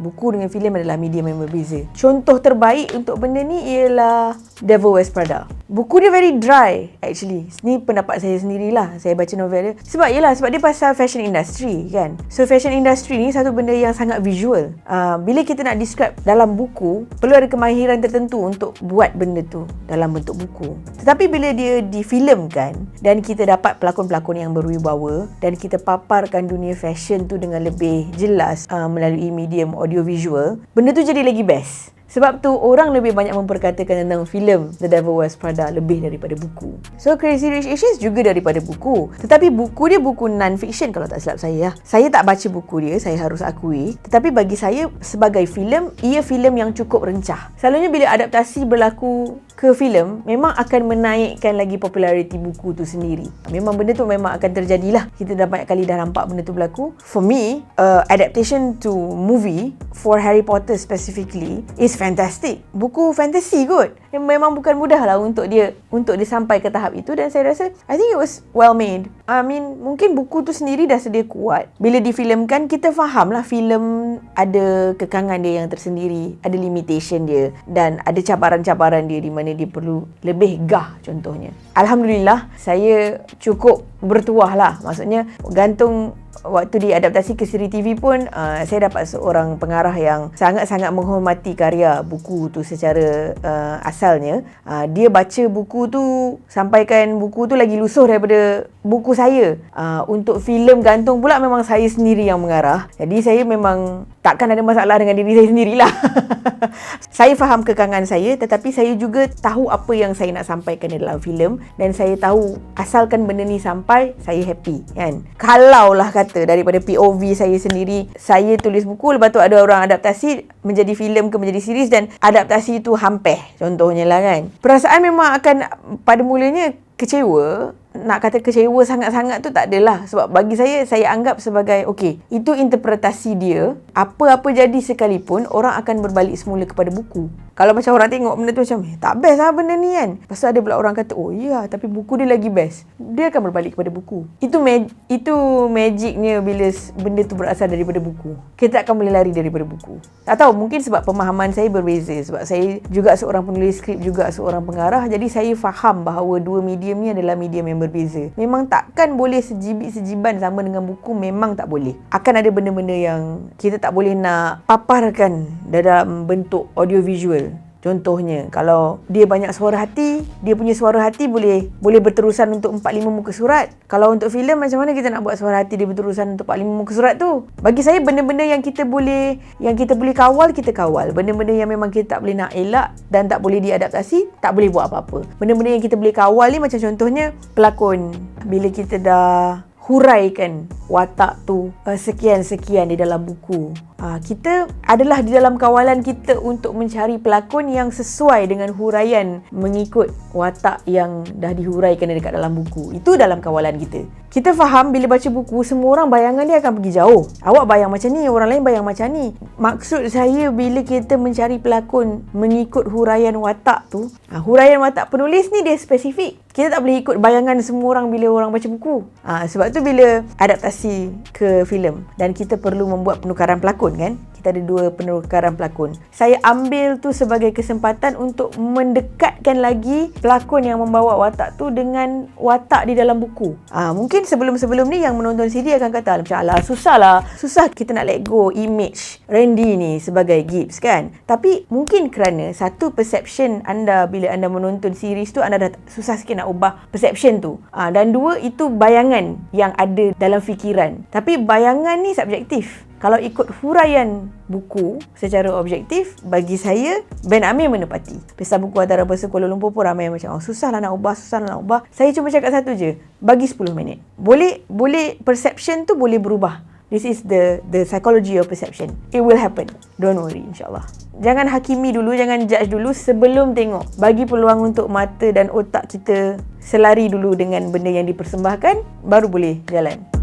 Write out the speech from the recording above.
Buku dengan filem adalah medium yang berbeza. Contoh terbaik untuk benda ni ialah Devil Wears Prada. Buku dia very dry actually. Ni pendapat saya sendirilah. Saya baca novel dia. Sebab yelah, sebab dia pasal fashion industry kan. So fashion industry ni satu benda yang sangat visual. Uh, bila kita nak describe dalam buku, perlu ada kemahiran tertentu untuk buat benda tu dalam bentuk buku. Tetapi bila dia difilmkan dan kita dapat pelakon-pelakon yang berwibawa dan kita paparkan dunia fashion tu dengan lebih jelas uh, melalui medium audio visual, benda tu jadi lagi best. Sebab tu orang lebih banyak memperkatakan tentang filem The Devil Wears Prada lebih daripada buku. So Crazy Rich Asians juga daripada buku. Tetapi buku dia buku non-fiction kalau tak silap saya. Lah. Saya tak baca buku dia, saya harus akui. Tetapi bagi saya sebagai filem, ia filem yang cukup rencah. Selalunya bila adaptasi berlaku ke filem memang akan menaikkan lagi populariti buku tu sendiri. Memang benda tu memang akan terjadilah. Kita dah banyak kali dah nampak benda tu berlaku. For me, uh, adaptation to movie for Harry Potter specifically is fantastic. Buku fantasy kot. Memang bukan mudah lah untuk dia untuk dia sampai ke tahap itu dan saya rasa I think it was well made. I mean, mungkin buku tu sendiri dah sedia kuat. Bila difilmkan, kita faham lah filem ada kekangan dia yang tersendiri, ada limitation dia dan ada cabaran-cabaran dia di mana dia perlu lebih gah contohnya. Alhamdulillah, saya cukup bertuah lah. Maksudnya, gantung waktu diadaptasi ke siri TV pun uh, saya dapat seorang pengarah yang sangat-sangat menghormati karya buku tu secara uh, asalnya. Uh, dia baca buku tu sampaikan buku tu lagi lusuh daripada buku saya. Uh, untuk filem gantung pula memang saya sendiri yang mengarah. Jadi saya memang takkan ada masalah dengan diri saya sendirilah. Saya faham kekangan saya tetapi saya juga tahu apa yang saya nak sampaikan dalam filem. Dan saya tahu asalkan benda ni sampai saya happy kan? Kalaulah kata kata daripada POV saya sendiri saya tulis buku lepas tu ada orang adaptasi menjadi filem ke menjadi series dan adaptasi itu hampir contohnya lah kan. Perasaan memang akan pada mulanya kecewa. Nak kata kecewa sangat-sangat tu tak adalah. Sebab bagi saya saya anggap sebagai okey itu interpretasi dia. Apa-apa jadi sekalipun orang akan berbalik semula kepada buku kalau macam orang tengok benda tu macam eh, tak best lah benda ni kan tu ada pula orang kata oh ya tapi buku dia lagi best dia akan berbalik kepada buku itu mag- itu magicnya bila benda tu berasal daripada buku kita akan boleh lari daripada buku tak tahu mungkin sebab pemahaman saya berbeza sebab saya juga seorang penulis skrip juga seorang pengarah jadi saya faham bahawa dua medium ni adalah medium yang berbeza. Memang takkan boleh sejibit-sejiban sama dengan buku, memang tak boleh. Akan ada benda-benda yang kita tak boleh nak paparkan dalam bentuk audio visual. Contohnya, kalau dia banyak suara hati, dia punya suara hati boleh boleh berterusan untuk 4-5 muka surat. Kalau untuk filem, macam mana kita nak buat suara hati dia berterusan untuk 4-5 muka surat tu? Bagi saya, benda-benda yang kita boleh yang kita boleh kawal, kita kawal. Benda-benda yang memang kita tak boleh nak elak dan tak boleh diadaptasi, tak boleh buat apa-apa. Benda-benda yang kita boleh kawal ni macam contohnya, pelakon. Bila kita dah huraikan watak tu uh, sekian-sekian di dalam buku uh, kita adalah di dalam kawalan kita untuk mencari pelakon yang sesuai dengan huraian mengikut watak yang dah dihuraikan dekat dalam buku. Itu dalam kawalan kita. Kita faham bila baca buku, semua orang bayangan dia akan pergi jauh. Awak bayang macam ni, orang lain bayang macam ni. Maksud saya bila kita mencari pelakon mengikut huraian watak tu, uh, huraian watak penulis ni dia spesifik. Kita tak boleh ikut bayangan semua orang bila orang baca buku. Uh, sebab tu bila adaptasi ke filem dan kita perlu membuat penukaran pelakon kan kita ada dua penukaran pelakon. Saya ambil tu sebagai kesempatan untuk mendekatkan lagi pelakon yang membawa watak tu dengan watak di dalam buku. Ha, mungkin sebelum-sebelum ni yang menonton CD akan kata macam alah susah lah susah kita nak let go image Randy ni sebagai Gibbs kan? Tapi mungkin kerana satu perception anda bila anda menonton series tu anda dah susah sikit nak ubah perception tu. Ha, dan dua itu bayangan yang ada dalam fikiran. Tapi bayangan ni subjektif kalau ikut huraian buku secara objektif, bagi saya, Ben Amir menepati. Pesta buku antarabangsa Kuala Lumpur pun ramai yang macam, oh susah lah nak ubah, susah lah nak ubah. Saya cuma cakap satu je, bagi 10 minit. Boleh, boleh perception tu boleh berubah. This is the the psychology of perception. It will happen. Don't worry, insyaAllah. Jangan hakimi dulu, jangan judge dulu sebelum tengok. Bagi peluang untuk mata dan otak kita selari dulu dengan benda yang dipersembahkan, baru boleh jalan.